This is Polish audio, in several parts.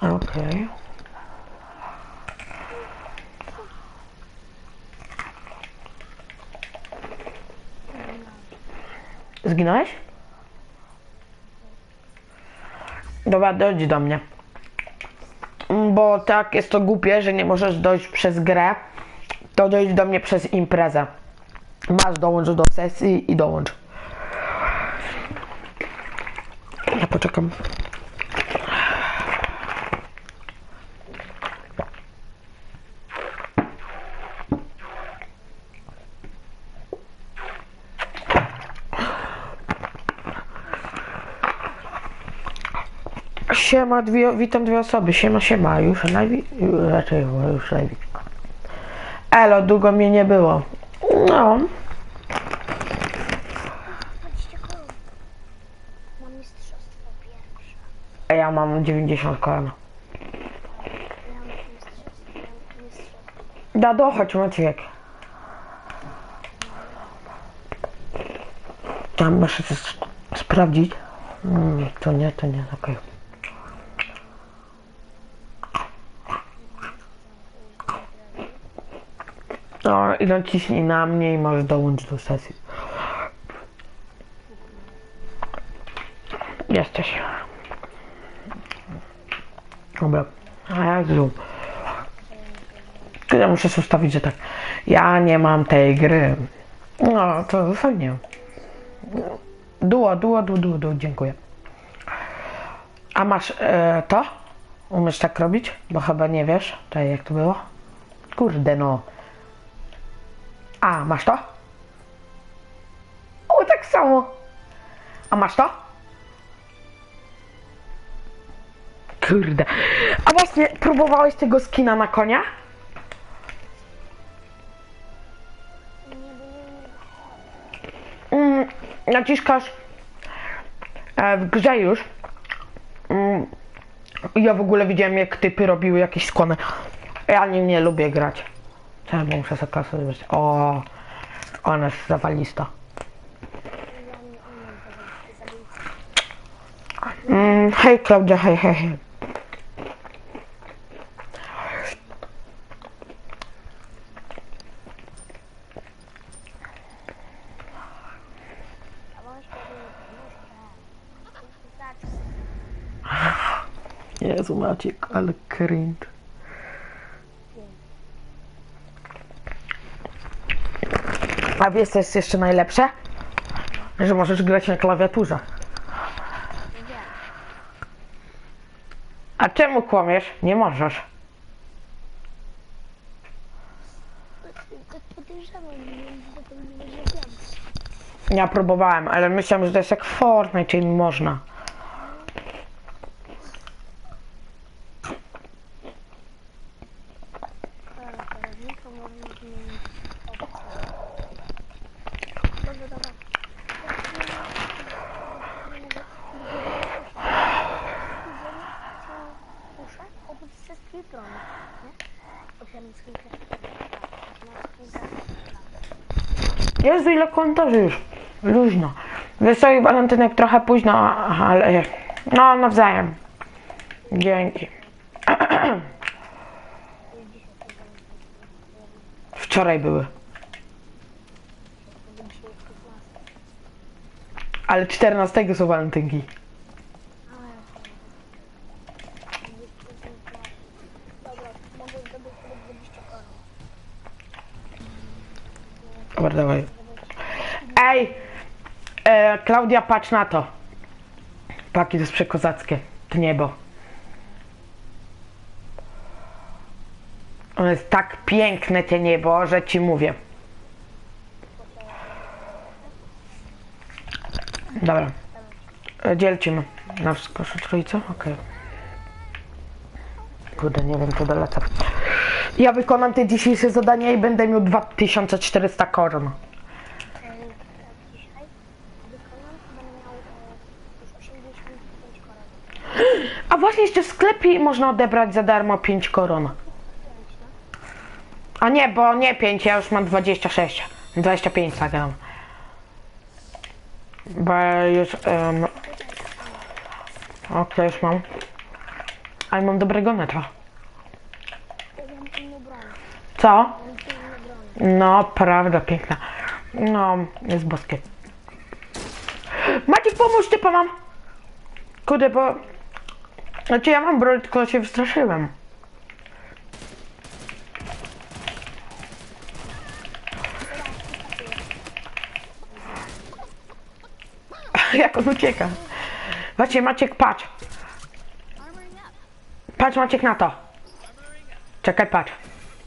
Okej. Zginąłeś? Dobra, dojdź do mnie. Bo tak jest to głupie, że nie możesz dojść przez grę, to dojdź do mnie przez imprezę. Masz dołącz do sesji i dołącz. Ja poczekam. Siema, dwie, witam dwie osoby. Siema, siema. Już najwi... Raczej już najwi... Elo, długo mnie nie było. No. Ja mam 90 kolan. Ja mam mistrzostwo. Ja mam mistrzostwo. Da, dochodź Maciek. Tam muszę sprawdzić. Mm, to nie, to nie, okej. No i naciśnij na mnie i możesz dołączyć do sesji. Jesteś. Dobra. A Jezu. Ja muszę sobie ustawić, że tak. Ja nie mam tej gry. No, to fajnie. Duo, duo, duo, duo, duo, dziękuję. A masz e, to? Umiesz tak robić? Bo chyba nie wiesz, tak jak to było. Kurde no. A, masz to? O, tak samo. A masz to? Kurde. A właśnie, próbowałeś tego skina na konia? Mm, naciskasz e, w grze już. Mm, ja w ogóle widziałem jak typy robiły jakieś skłony. Ja nie, nie lubię grać. Czemu muszę sobie klasę wybrać? O, ona jest zawalista. ja nie umiem tego zabić. Mm, hej Klaudia, hej, hej, hej. A możesz powiedzieć, muszę. Zacznij. Jezu Maciek, ale cringe. A wiesz co jest jeszcze najlepsze? Że możesz grać na klawiaturze. A czemu kłamiesz? Nie możesz. Ja próbowałem, ale myślałem, że to jest jak Fortnite, czyli można. Dobra, kierownika można zmienić opcję. Dobra, dobra. Muszę tak, Jezu, ile komentarzy już. Luźno. Wiesz walentynek trochę późno, ale... No, nawzajem. Dzięki. Wczoraj były. Ale 14 są walentynki. Dobra, mogę zdobyć tylko 20 koron. Dobra, dawaj. Ej! E, Klaudia, patrz na to. Paki, to jest przekozackie. To niebo. Ono jest tak piękne, te niebo, że ci mówię. Dobra. Dzielcimy. Na wskoszu trójce? Okej. Kurde, nie wiem, czy dolecę. Ja wykonam te dzisiejsze zadania i będę miał 2400 koron. Dzisiaj wykonam, będę miał już 85 koron. A właśnie jeszcze w sklepie można odebrać za darmo 5 koron. A nie, bo nie 5, ja już mam 26. 25 zagram. Bo już... Um, już mam. Ale mam dobrego neta. Ja mam inną broń. Co? No, prawda, piękna. No, jest boskie. Maciek, pomóż, typa mam. Kurde, bo... Znaczy, ja mam broń, tylko się wystraszyłem. Jak on ucieka. Właśnie, Maciek, patrz. Patrz, Maciek, na to. Czekaj, patrz.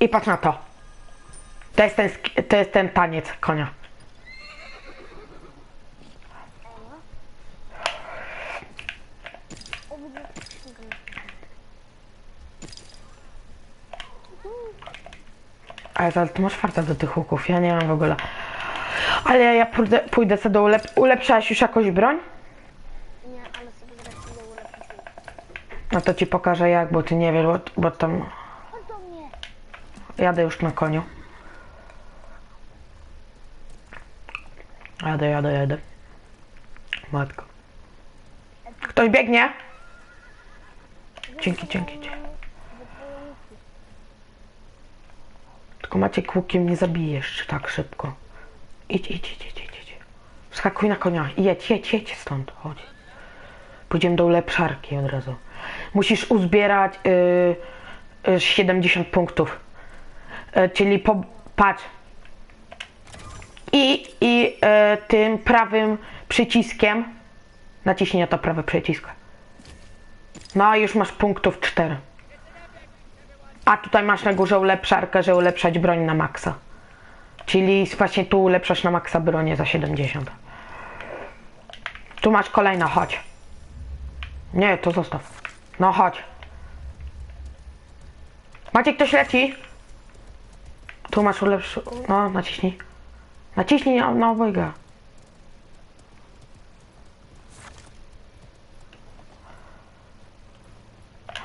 I patrz na to. To jest ten, to jest ten taniec konia. Ale za- ty masz farta do tych łuków, ja nie mam w ogóle. Ale ja, ja pójdę, pójdę sobie do ulep... Ulepszałeś już jakąś broń? Nie, ale sobie zaraz łuk. No to ci pokażę jak, bo ty nie wiesz, bo, bo tam. Jadę już na koniu. Jadę, jadę, jadę. Matko. Ktoś biegnie? Dzięki, dzięki, dzięki. Tylko Maciek łukiem nie zabijesz tak szybko. Idź, idź, idź, idź, idź. Wskakuj na konia jedź, jedź, jedź stąd, chodź. Pójdziemy do ulepszarki od razu. Musisz uzbierać y, y, 70 punktów. Y, czyli po, patrz. I, i y, tym prawym przyciskiem naciśnij na to prawy przycisk. No i już masz punktów 4. A tutaj masz na górze ulepszarkę, że ulepszać broń na maksa. Czyli właśnie tu ulepszasz na maksa bronię za 70. Tu masz kolejna, chodź. Nie, to zostaw. No chodź. Maciek, ktoś leci? Tu masz ulepsz... No, naciśnij. Naciśnij na, na obojga.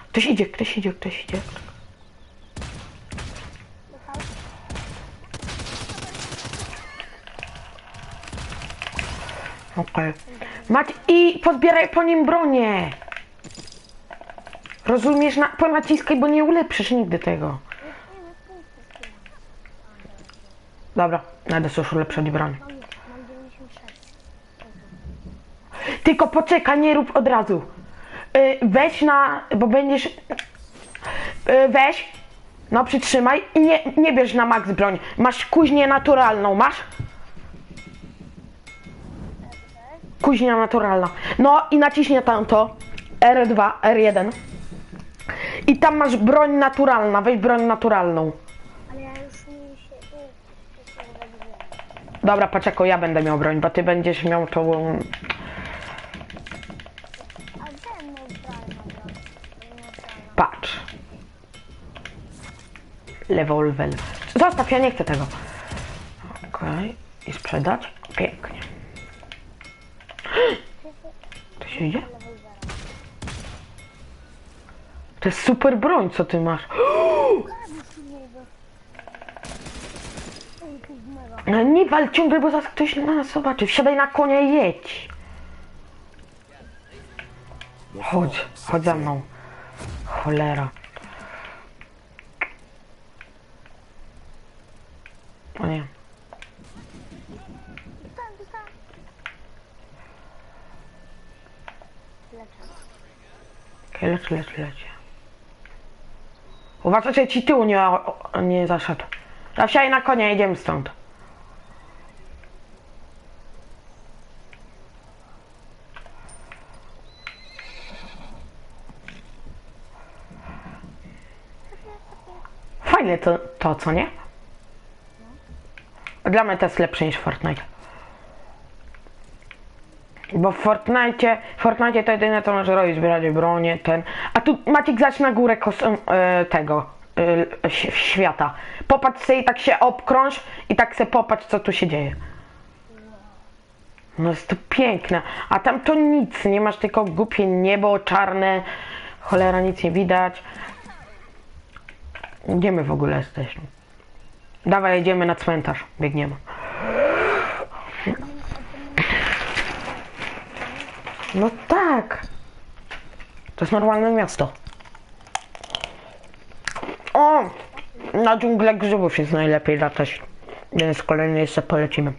Ktoś idzie, ktoś idzie, ktoś idzie. Okej. Mać i podbieraj po nim bronię. Rozumiesz? Na, ponaciskaj, bo nie ulepszysz nigdy tego. Dobra, będę już mam 96. Tylko poczekaj, nie rób od razu. Y, weź na, bo będziesz... Y, weź, no przytrzymaj i nie, nie bierz na max broń. Masz kuźnię naturalną, masz? Kuźnia naturalna. No i naciśnij tamto. R2, R1. I tam masz broń naturalna, weź broń naturalną. Ale ja już mi się... Tu, tu się ulepiłem. Dobra, paczeko, ja będę miał broń, bo ty będziesz miał tą... Neutralna. Patrz. Lewolwer. Zostaw, ja nie chcę tego. Okej. I sprzedać? Pięknie. To się idzie? To jest super broń, co ty masz. Zabij niego. Ej, to jest mega. No Nie wal ciągle, bo zaraz ktoś na nas zobaczy. Wsiadaj na konia i jedź. Chodź, chodź za mną. Cholera. O nie. Lecz, lecz, leć. Uważajcie, ci tyłu nie, nie zaszedł. A wsiadaj na konia, jedziemy stąd. Fajne to, to, co nie? Dla mnie to jest lepsze niż Fortnite. Bo w Fortnite, Fortnite to jedyne co może robić, zbierać bronię, ten. A tu Maciek zacz na górę kos- e, tego e, ś- świata. Popatrz sobie i tak się obkrąż i tak se popatrz co tu się dzieje. No jest to piękne. A tam to nic, nie masz tylko głupie niebo czarne. Cholera, nic nie widać. Gdzie my w ogóle jesteśmy? Dawaj, jedziemy na cmentarz. Biegniemy. No tak. To jest normalne miasto. O! Na dżunglę grzybów jest najlepiej latać. Więc kolejny jeszcze polecimy.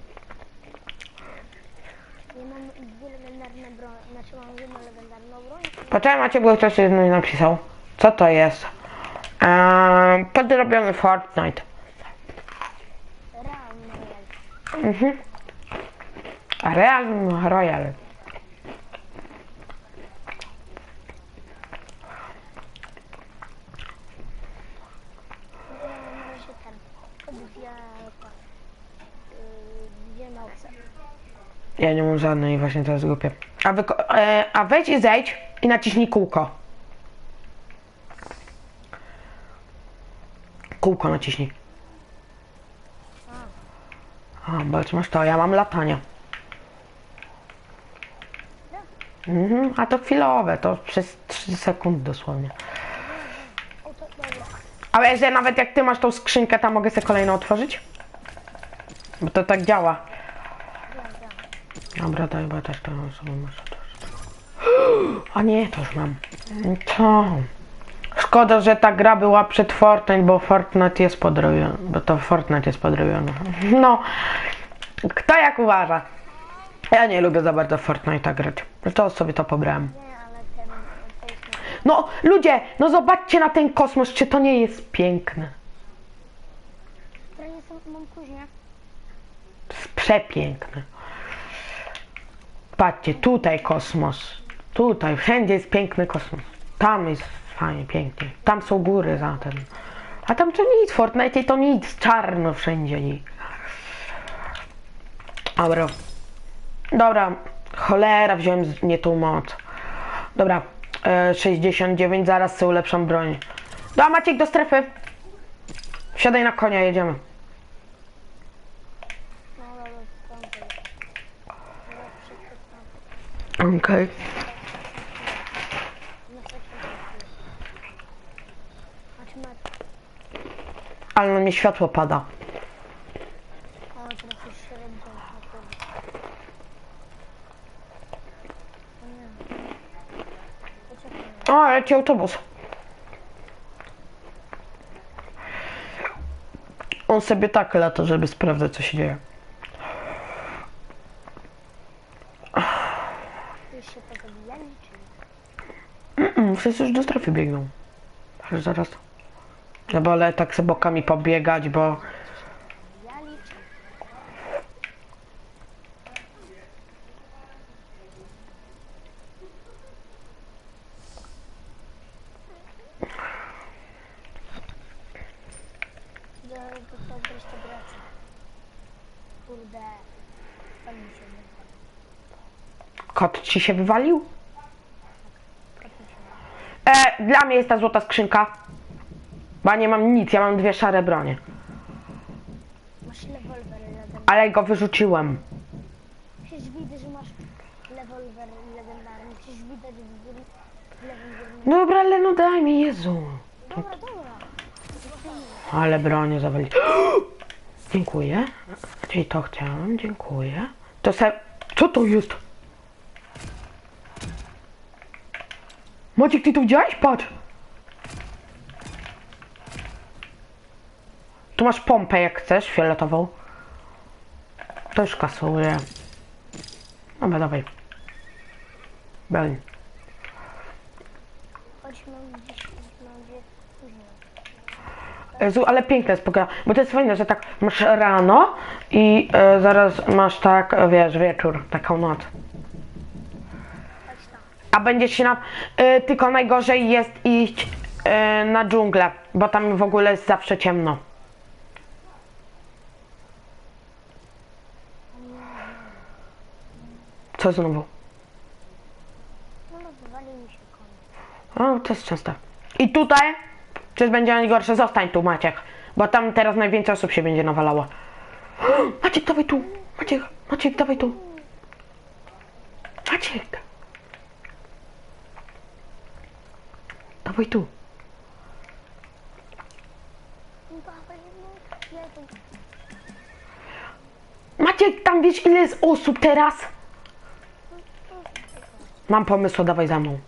Znaczy. Poczekaj Macie, bo ktoś jedno napisał. Co to jest? Eee, podrobiony Fortnite. Mhm. Real Royal. Ja nie mam żadnej, właśnie jest głupie. A, e, a wejdź i zejdź i naciśnij kółko. Kółko naciśnij. A, bądź masz to, ja mam latanie. Mhm, a to chwilowe, to przez 3 sekundy dosłownie. To. Ale że nawet jak ty masz tą skrzynkę, to mogę sobie kolejną otworzyć? Bo to tak działa. Dobra, daj, bo też to sobie też. A nie, to już mam. Co? Szkoda, że ta gra była przed Fortnite, bo Fortnite jest podrobiony. Bo to Fortnite jest podrobiony. No, kto jak uważa? Ja nie lubię za bardzo Fortnite grać. To sobie to pobrałem. No, ludzie, no zobaczcie na ten kosmos, czy to nie jest piękne? Przepiękne. Patrzcie, tutaj kosmos. Tutaj, wszędzie jest piękny kosmos. Tam jest fajnie, pięknie. Tam są góry za ten. A tam to nic, Fortnite to nic, czarno wszędzie. Dobra. Dobra, cholera, wziąłem nie tą moc. Dobra, e, 69, zaraz sobie ulepszam broń. Dobra, Maciek, do strefy. Wsiadaj na konia, jedziemy. No, ale tam to jest. No, szybko tam. Okej. Na sekund. Znaczy ma... Ale na mnie światło pada. O, teraz już się pewno. O leci autobus. On sobie tak lata, żeby sprawdzać, co się dzieje. Już się pozabijali, czy... Mm, wszyscy już do strefy biegną. Ale zaraz. Ja wolę tak sobie bokami pobiegać, bo... Kot ci się wywalił? E, dla mnie jest ta złota skrzynka. Bo ja nie mam nic, ja mam dwie szare bronie. Masz rewolwer legendarny. Ale go wyrzuciłem. Przecież widzę, że masz rewolwer legendarny. Przecież widać w górę górnym. Dobra, ale no daj mi, Jezu. Dobra, dobra. Ale bronię zawali. Dziękuję. I to chciałem, dziękuję. To se... Co to jest? Maciek, ty tu widziałeś? Patrz. Tu masz pompę, jak chcesz, fioletową. To już kasuję. Dobra, dawaj. Broń. Jezu, ale piękna jest pogoda, bo to jest fajne, że tak masz rano i e, zaraz masz tak, e, wiesz, wieczór, taką noc. A będziesz się na... E, tylko najgorzej jest iść e, na dżunglę, bo tam w ogóle jest zawsze ciemno. Co znowu? No, no, wywalił mi się. O, to jest częste. I tutaj, czy będzie najgorsze, zostań tu Maciek, bo tam teraz najwięcej osób się będzie nawalało. Maciek, dawaj tu! Maciek, Maciek, dawaj tu! Maciek! Dawaj tu! No, no. Maciek, tam wiesz ile jest osób teraz? Mam pomysł, dawaj za mną.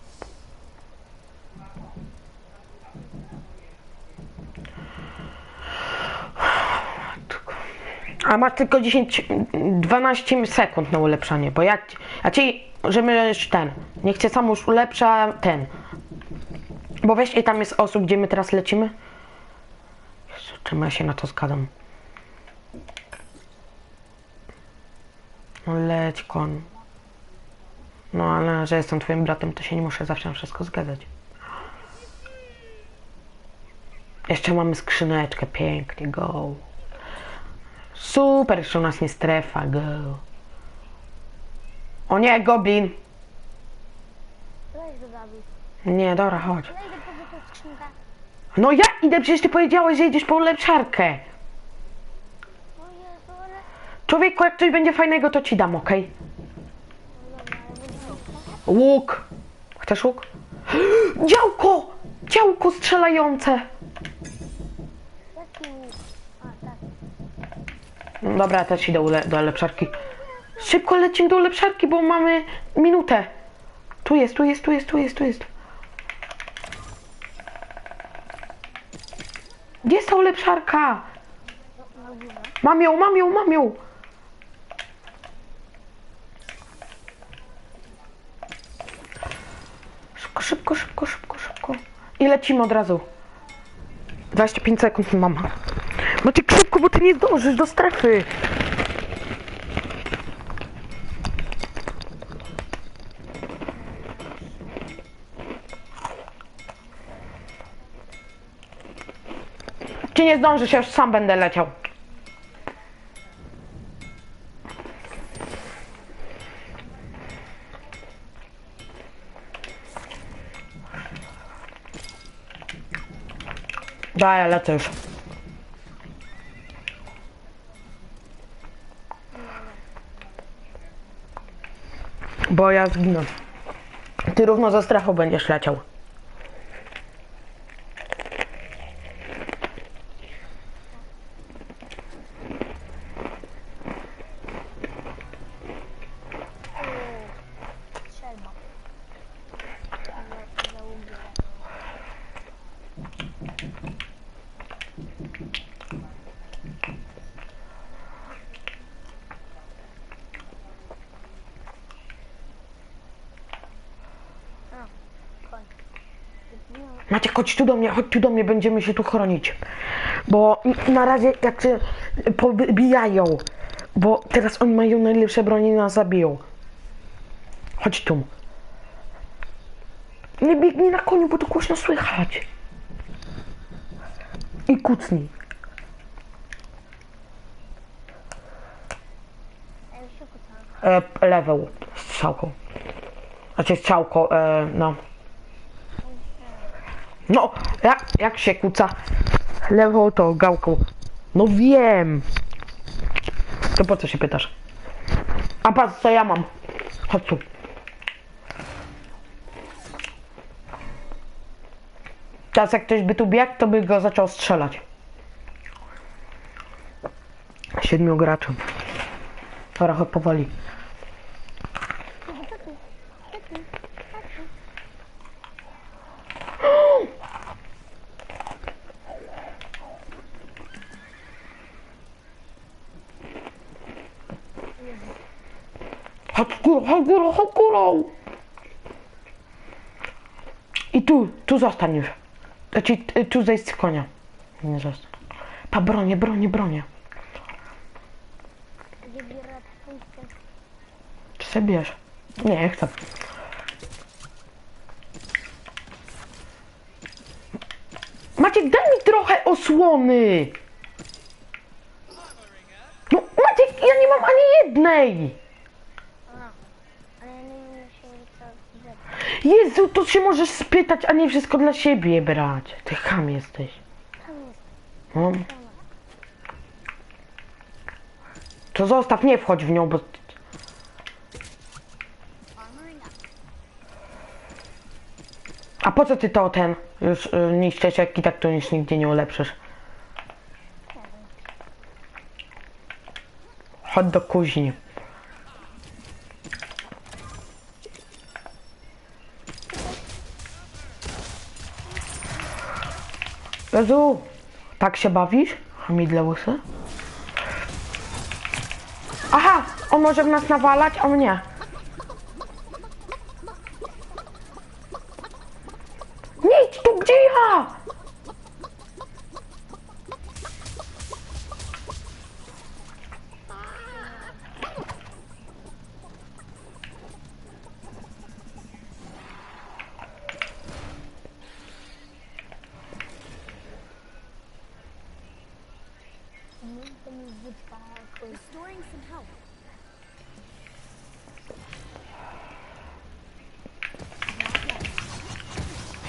A masz tylko 10, 12 sekund na ulepszanie, bo jak, ja ci, żeby ten, niech cię sam już ulepsza ten. Bo weź i tam jest osób, gdzie my teraz lecimy. Jezu, czym ja się na to zgadzam? No leć, kon. No ale że jestem twoim bratem, to się nie muszę zawsze na wszystko zgadzać. Jeszcze mamy skrzyneczkę, pięknie, go. Super, jeszcze u nas nie strefa, go. O nie, goblin! Nie, dobra, chodź. No ja idę, przecież ty powiedziałeś, że idziesz po ulepszarkę. Człowieku, jak coś będzie fajnego, to ci dam, okej? Będziemy... Łuk! Chcesz łuk? Działko! Działko strzelające! No Dobra, ja też idę do ulepszarki. Szybko lecimy do ulepszarki, bo mamy minutę. Tu jest, tu jest, tu jest, tu jest, tu jest. Gdzie jest ta ulepszarka? Mam ją, mam ją, mam ją. Szybko, szybko, szybko, szybko, szybko. I lecimy od razu. 25 sekund mam. Maciek, szybko, bo ty nie zdążysz do strefy. Czy nie zdążysz, ja już sam będę leciał. Daj, lecę już. Bo ja zginę. Ty równo za strefą będziesz leciał. Strzelba. Za- za łuk. A, koń. No, Maciek, chodź tu do mnie, chodź tu do mnie, będziemy się tu chronić. Bo na razie jak się pobijają, bo teraz oni mają najlepsze broni i nas zabiją. Chodź tu. Nie biegnij na koniu, bo to głośno słychać. I kucnij. E, level strzałką. Znaczy strzałką, e, no. No, jak, jak się kuca? Lewą to gałką. No wiem. To po co się pytasz? A patrz co ja mam. Chodź tu. Teraz jak ktoś by tu biegł, to by go zaczął strzelać. Siedmiu graczy. Dobra, powoli. Chodź górą, chodź górą, chodź górą. I tu, tu zostań już. Znaczy, tu zejść z konia. Nie zostań. Pa, bronię, bronię, bronię. Czy sobie bierz? Nie, chcę. Maciek, daj mi trochę osłony! No, Maciek, ja nie mam ani jednej! A, ale ja nie wiem się co zepsuć. Jezu, to się możesz spytać, a nie wszystko dla siebie brać. Ty ham jesteś. No. To zostaw, nie wchodź w nią, bo... A po co ty to ten już y, niszczysz, jak i tak to już nigdzie nie ulepszysz? Chodź do kuźni. Jezu, tak się bawisz? Hamidle łysy. Aha, on może w nas nawalać, a mnie.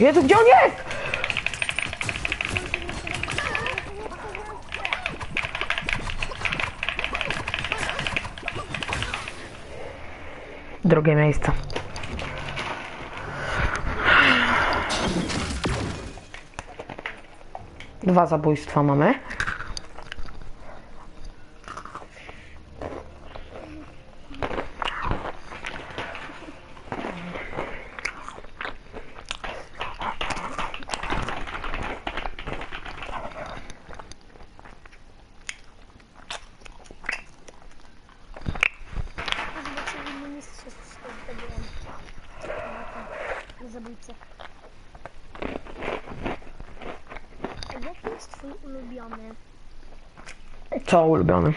Jezu, gdzie on jest? Drugie miejsce. Dwa zabójstwa mamy. Zobaczymy na mistrzostwo zdobyłem. Na zabójcę. A jaki jest twój ulubiony? Co ulubiony?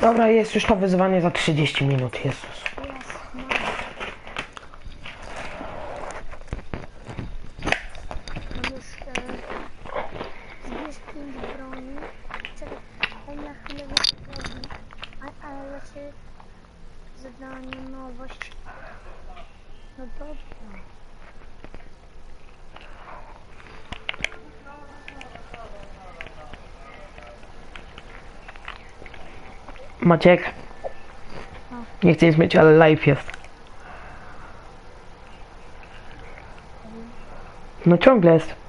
Dobra, jest już to wyzwanie za 30 minut, Jezus. Jasno. Mam już e, zbierz pięć broni. Czekaj, daj na chwilę wyszukać. A, ale ja cię zadanie nowość. No dobra. Maciek. Nie chcę nic mieć, ale live jest. No ciągle jest.